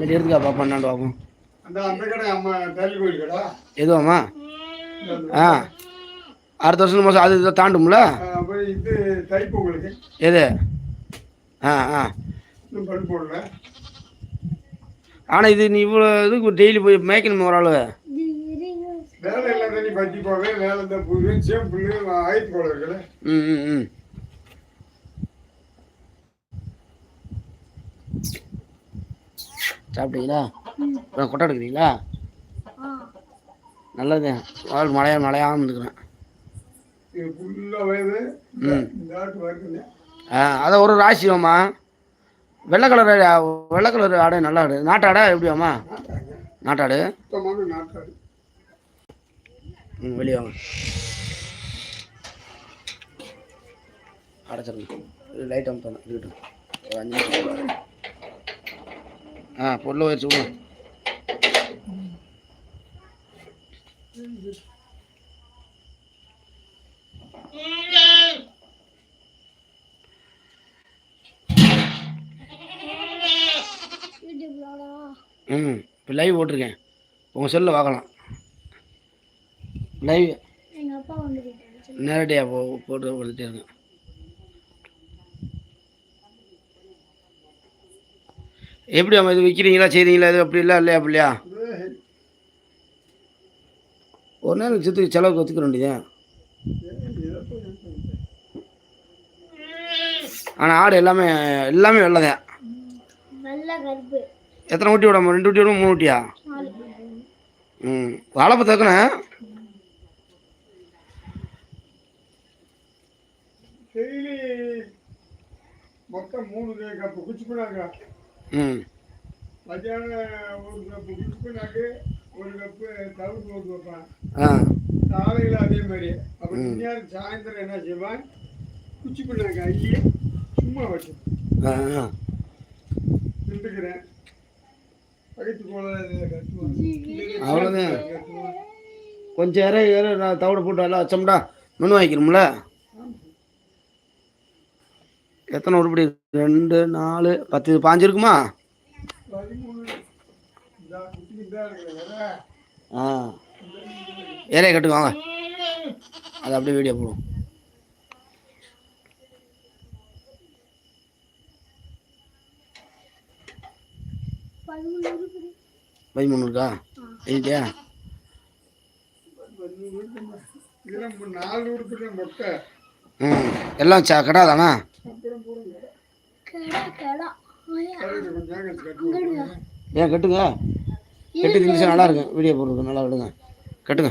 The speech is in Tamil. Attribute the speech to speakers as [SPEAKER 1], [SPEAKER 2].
[SPEAKER 1] இங்கிட்ட எடுத்துக்கா பாப்பா என்னாண்டு பார்ப்போம் எதுவாம்மா? ஆ. அடுத்த வருஷம் மாதம் அது இதை தாண்டும்ல?
[SPEAKER 2] இது தைப்பொங்கலுக்கு
[SPEAKER 1] எது? ஆ ஆ. ஆனால் இது நீ இவ்வளோ இதுக்கு டெய்லி போய் மேய்க்கணும் ஒரு ஆள்.
[SPEAKER 2] வேலை எல்லாம் தண்ணி பற்றி போவேன் வேலை இந்த புது சேம்புள்ளு ஆயிரத்தி போல இருக்குது
[SPEAKER 1] ம் ம் ம். சாப்பிட்டீங்களா? அப்புறம் கொட்டை எடுக்கிறீங்களா? நல்லது. வாழ் மழையா மழையாமல் இருந்துக்கிறேன் ஆ அதை ஒரு ராசியம்மா வெள்ளை கலர் வெள்ளை கலர் ஆடு நல்லா ஆடு. நாட்டாடா எப்படியாம்மா நாட்டாடு ம் வெளியே வாங்க. அடைச்சிருங்க. லைட் அமுத்தணும் இருக்கட்டும் ஒரு அஞ்சு நிமிஷம். ஆ பொருள் வச்சு விடுங்க ம் இப்போ லைவ் போட்டிருக்கேன். உங்கள் செல்லில் பார்க்கலாம். லைவ் நேரடியாக போ போட்டு இருக்கேன். எப்படி அம்மா இது விற்கிறீங்களா செய்கிறீங்களா இது அப்படி இல்லை இல்லையா அப்படியா ஒரு நேரம் சித்து செலவுக்கு வச்சுக்க வேண்டியது. ஆனால் ஆடு எல்லாமே எல்லாமே வெள்ளதான். எத்தனை ஊட்டி விடாம ரெண்டு ஊட்டி விடும் மூணு ஊட்டியா? ம் வாழைப்ப தக்கணும்.
[SPEAKER 2] டெய்லி மொத்தம் மூணு கப்பு குச்சி
[SPEAKER 1] ம்
[SPEAKER 2] மத்தியானம் ஒரு கப்பு குச்சி பண்ணாக்கு ஒரு கப்பு தவிர்த்து போட்டு வைப்பான்.
[SPEAKER 1] ஆ.
[SPEAKER 2] காலையில் அதே மாதிரி. அப்புறம் இந்நேரம் சாயந்தரம் என்ன செய்வான்? குச்சி பண்ணாங்க ஐயே சும்மா வச்சு
[SPEAKER 1] ஆ ஆ.
[SPEAKER 2] நின்றுக்கிறேன்
[SPEAKER 1] அவ்வளோதான் கொஞ்சம் இறை நான் தவிட போட்டு வச்சோம்டா. மெனு வாங்கிக்கிறோம்ல. எத்தனை உருப்படி? ரெண்டு நாலு பத்து பாஞ்சு இருக்குமா?
[SPEAKER 2] தான்
[SPEAKER 1] ஆ. இறைய கட்டுங்க வாங்க. அது அப்படியே வீடியோ போடுவோம்.
[SPEAKER 3] பதிமூணு
[SPEAKER 1] இருக்கா?
[SPEAKER 2] மொட்டை.
[SPEAKER 1] ம். எல்லாம் சா
[SPEAKER 3] கடா கடா
[SPEAKER 1] ஏன் கட்டுங்க. கட்டி திங்ஸ் நல்லா இருக்கும். வீடியோ போடுறது நல்லா விடுங்க கட்டுங்க.